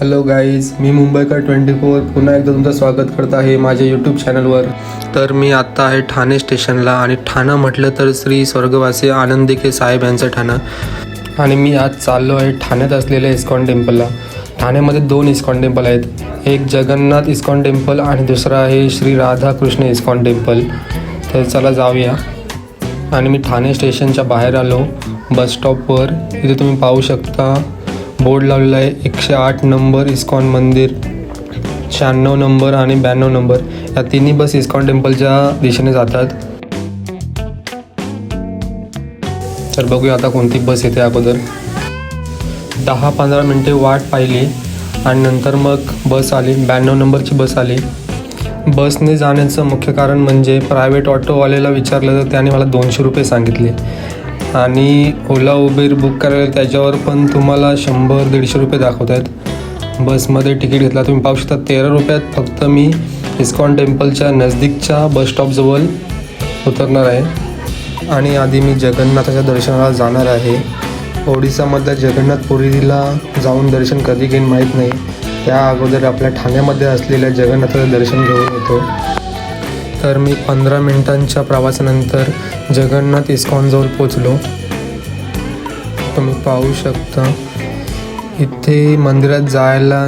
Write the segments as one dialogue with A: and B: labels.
A: Hello guys मी मुंबईकर twenty four पुन्हा एकदा तुमचं स्वागत करत आहे माझ्या यूट्यूब चॅनलवर तर मी आत्ता आहे ठाणे स्टेशनला आणि ठाणं म्हटलं तर श्री स्वर्गवासी आनंदिके साहेब यांचं ठाणं. आणि मी आज चाललो आहे ठाण्यात असलेल्या इस्कॉन टेम्पलला. ठाण्यामध्ये दोन इस्कॉन टेम्पल आहेत. एक जगन्नाथ इस्कॉन टेम्पल आणि दुसरं आहे श्री राधाकृष्ण इस्कॉन टेम्पल. तर चला जाऊया. आणि मी ठाणे स्टेशनच्या बाहेर आलो. बस स्टॉपवर. इथे तुम्ही पाहू शकता बोर्ड लावलेला आहे. एकशे आठ नंबर इस्कॉन मंदिर शहाण्णव नंबर आणि ब्याण्णव नंबर. या तिन्ही बस इस्कॉन टेम्पलच्या दिशेने जातात. तर बघूया आता कोणती बस येते अगोदर. दहा पंधरा मिनटे वाट पाहिली आणि नंतर मग बस आली ब्याण्णव नंबरची बस आली. बसने जाण्याचं मुख्य कारण म्हणजे प्रायव्हेट ऑटोवाल्याला विचारलं तर त्याने मला दोनशे रुपये सांगितले. आणि ओला उबेर बुक करायला त्याच्यावर पण तुम्हाला शंभर दीडशे रुपये दाखवत आहेत. बसमध्ये तिकीट घेतला तुम्ही पाहू शकता तेरा रुपयात फक्त मी इस्कॉन टेम्पलच्या नजदीकच्या बस स्टॉपजवळ उतरणार आहे. आणि आधी मी जगन्नाथाच्या दर्शनाला जाणार आहे. ओडिसामधल्या जगन्नाथ पुरीला जाऊन दर्शन कधी घेईन माहीत नाही. त्या अगोदर आपल्या ठाण्यामध्ये असलेल्या जगन्नाथाचं दर्शन घेऊन येतो. तर मी पंधरा मिनिटांच्या प्रवासानंतर जगन्नाथ इस्कॉनजवळ पोचलो तुम्ही पाहू शकता इथे मंदिरात जायला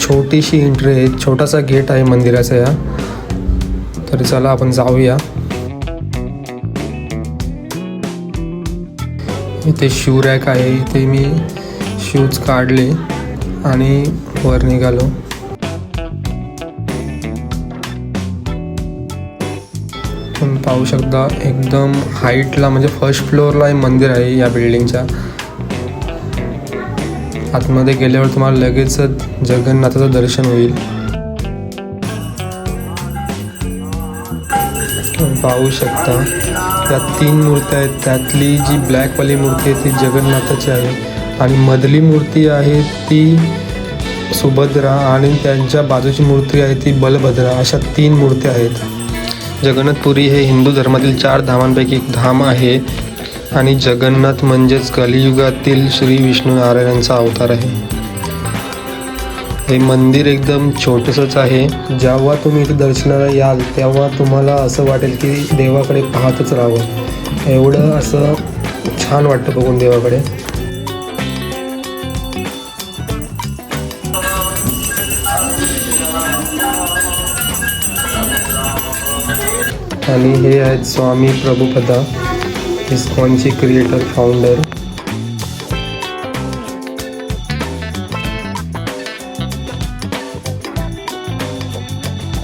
A: छोटीशी एंट्री आहे छोटासा गेट आहे मंदिराचा या. तर चला आपण जाऊया. इथे शू रॅक आहे इथे मी शूज काढले आणि वर निघालो. पाहू शकता एकदम हाईटला म्हणजे फर्स्ट फ्लोअरला हे मंदिर आहे या बिल्डिंगच्या आतमध्ये गेल्यावर तुम्हाला लगेचच जगन्नाथाचं दर्शन होईल. पाहू शकता त्या तीन मूर्त्या आहेत. त्यातली जी ब्लॅकवाली मूर्ती आहे ती जगन्नाथाची आहे. आणि मधली मूर्ती आहे ती सुभद्रा आणि त्यांच्या बाजूची मूर्ती आहे ती बलभद्रा. अशा तीन मूर्त्या आहेत. जगन्नाथपुरी हे हिंदू धर्मातील चार धामांपैकी एक धाम आहे आणि जगन्नाथ म्हणजेच कलियुगातील श्री विष्णू नारायणांचा अवतार आहे. हे मंदिर एकदम छोटंसंच आहे. जेव्हा तुम्ही इथे दर्शनाला याल तेव्हा तुम्हाला असं वाटेल की देवाकडे पाहतच राहावं. एवढं असं छान वाटतं बघून देवाकडे. आणि हे आहेत स्वामी प्रभुपदा इस्कॉनचे क्रिएटर फाउंडर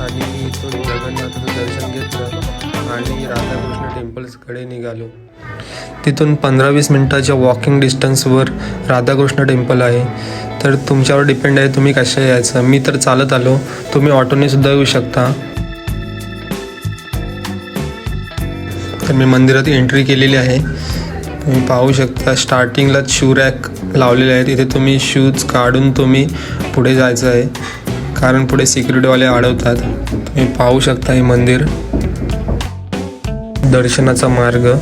A: आणि मी इथून जगन्नाथाचं दर्शन घेतलं आणि राधाकृष्ण टेम्पल्सकडे निघालो. तिथून पंधरा वीस मिनटाच्या वॉकिंग डिस्टन्सवर राधाकृष्ण टेम्पल आहे. तर तुमच्यावर डिपेंड आहे तुम्ही कशा यायचं? मी तर चालत आलो. तुम्ही ऑटोने सुद्धा येऊ शकता. तर मी मंदिरात एंट्री केलेली आहे. तुम्ही पाहू शकता स्टार्टिंगलाच शू रॅक लावलेले आहेत. इथे तुम्ही शूज काढून तुम्ही पुढे जायचं आहे. कारण पुढे सिक्युरिटीवाले अडवतात. तुम्ही पाहू शकता हे मंदिर. दर्शनाचा मार्ग.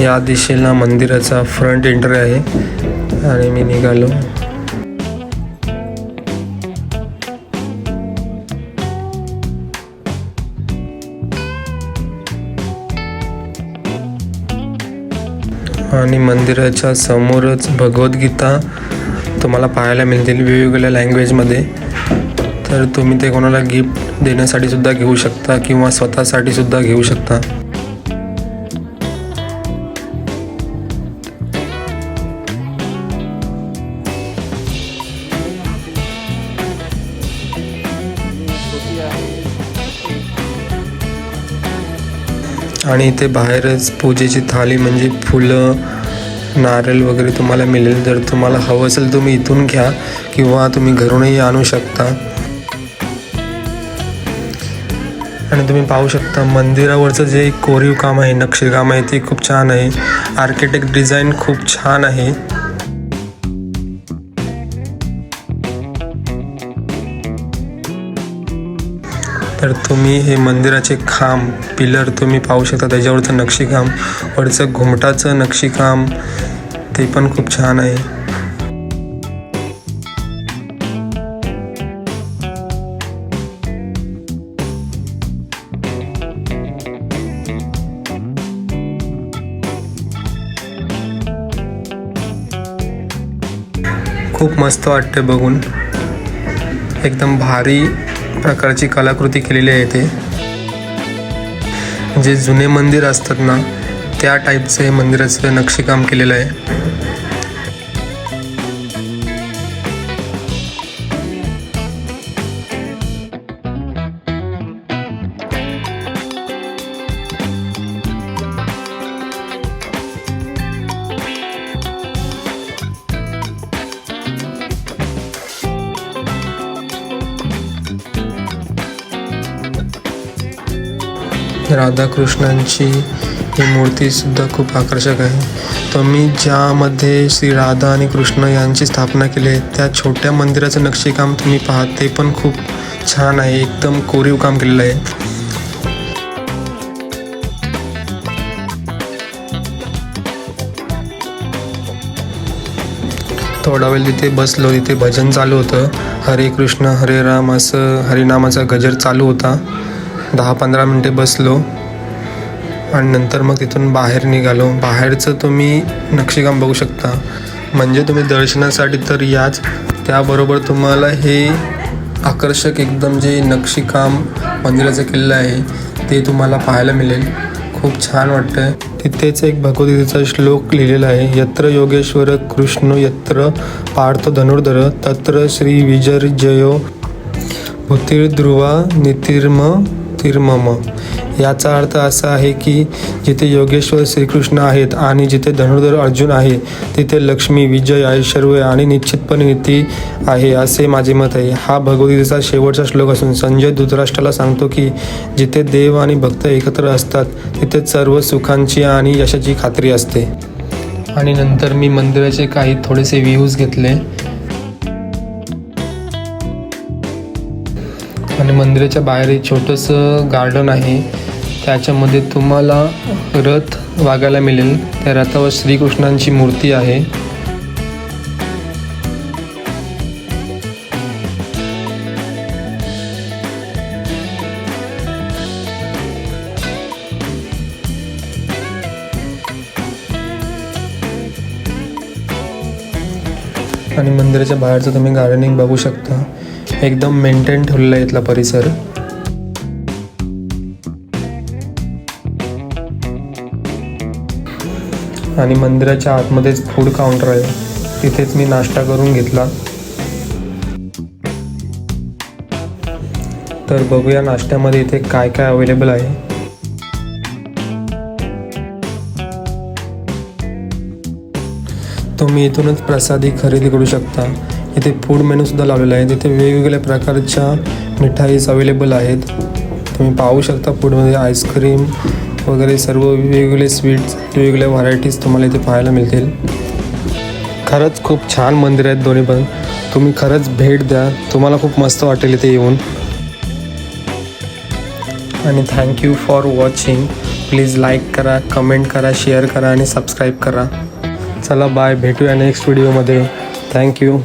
A: या दिशेला मंदिराचा फ्रंट एंट्री आहे. आणि मी निघालो. आणि मंदिराच्या समोरच भगवद्गीता तुम्हाला पाहायला मिळतील वेगवेगळ्या लँग्वेजमध्ये तर तुम्ही ते कोणाला गिफ्ट देण्यासाठी सुद्धा घेऊ शकता किंवा स्वतःसाठी सुद्धा घेऊ शकता. आणि इथे बाहेरच पूजेची थाली म्हणजे फुलं नारळ वगैरे तुम्हाला मिळेल. जर तुम्हाला हवं असेल तुम्ही इथून घ्या किंवा तुम्ही घरूनही आणू शकता. आणि तुम्ही पाहू शकता मंदिरावरचं जे कोरीव काम आहे नक्षीकाम आहे ते खूप छान आहे. आर्किटेक्ट डिझाईन खूप छान आहे. तर तुम्ही हे मंदिराचे खांब पिलर तुम्ही पाहू शकता. त्याच्यावरचं नक्षीकाम वरचं घुमटाचं नक्षीकाम ते पण खूप छान आहे. खूप मस्त वाटते बघून. एकदम भारी प्रकारची कलाकृती केलेली आहे इथे जे जुने मंदिर असतात ना त्या टाईपचं हे मंदिराचं नक्षीकाम केलेलं आहे. राधाकृष्णांची ही मूर्तीसुद्धा खूप आकर्षक आहे. तर मी ज्यामध्ये श्री राधा आणि कृष्ण यांची स्थापना केली आहे त्या छोट्या मंदिराचं नक्षीकाम तुम्ही पाहात ते पण खूप छान आहे एकदम कोरीव काम केलेलं आहे. थोडा वेळ तिथे बसलो तिथे भजन चालू होतं. हरे कृष्ण हरे राम असं हरिनामाचा गजर चालू होता. दहा पंधरा मिनटे बसलो आणि नंतर मग तिथून बाहेर निघालो. बाहेरचं तुम्ही नक्षीकाम बघू शकता. म्हणजे तुम्ही दर्शनासाठी तर याच. त्याबरोबर तुम्हाला हे आकर्षक एकदम जे नक्षीकाम मंदिराचं किल्ला आहे ते तुम्हाला पाहायला मिळेल. खूप छान वाटतं तिथेच एक भगवद्गीतेचा श्लोक लिहिलेला आहे. यत्र योगेश्वर कृष्ण यत्र पार्थ धनुर्धर तत्र श्री विजर्जयो भूतिर्ध्रुवा नितिर्म तीर्मम याचा अर्थ असा आहे की जिथे योगेश्वर श्रीकृष्ण आहेत आणि जिथे धनुर्धर अर्जुन आहे तिथे लक्ष्मी विजय ऐश्वर्य आणि निश्चितपणे नीती आहे असे माझे मत आहे. हा भगवद्गीतेचा शेवटचा श्लोक असून संजय धृतराष्ट्राला सांगतो की जिथे देव आणि भक्त एकत्र असतात तिथे सर्व सुखांची आणि यशाची खात्री असते. आणि नंतर मी मंदिराचे काही थोडेसे व्ह्यूज घेतले. आणि मंदिराच्या बाहेर एक छोटंसं गार्डन आहे. त्याच्यामध्ये तुम्हाला रथ वागायला मिळेल. त्या रथावर श्रीकृष्णांची मूर्ती आहे. आणि मंदिराच्या बाहेरचं तुम्ही गार्डनिंग बघू शकता. एकदम मेंटेन ठेवलेला आहे इथला परिसर. आणि मंदिराच्या आतमध्येच फूड काउंटर आहे. तिथेच मी नाश्ता करून घेतला. तर बघूया नाश्त्यामध्ये इथे काय काय अवेलेबल आहे. तुम्ही इथूनच प्रसादी खरेदी करू शकता. इथे फूड मेनूसुद्धा लावलेला आहे. तिथे वेगवेगळ्या प्रकारच्या मिठाईज अवेलेबल आहेत. तुम्ही पाहू शकता फूडमध्ये आईस्क्रीम वगैरे सर्व वेगवेगळे स्वीट्स वेगवेगळ्या व्हरायटीज तुम्हाला इथे पाहायला मिळतील. खरंच खूप छान मंदिर आहेत दोन्ही पण. तुम्ही खरंच भेट द्या. तुम्हाला खूप मस्त वाटेल इथे येऊन. आणि thank you for watching please like करा कमेंट करा शेअर करा आणि सबस्क्राईब करा. चला बाय भेटूया नेक्स्ट व्हिडिओमध्ये थँक्यू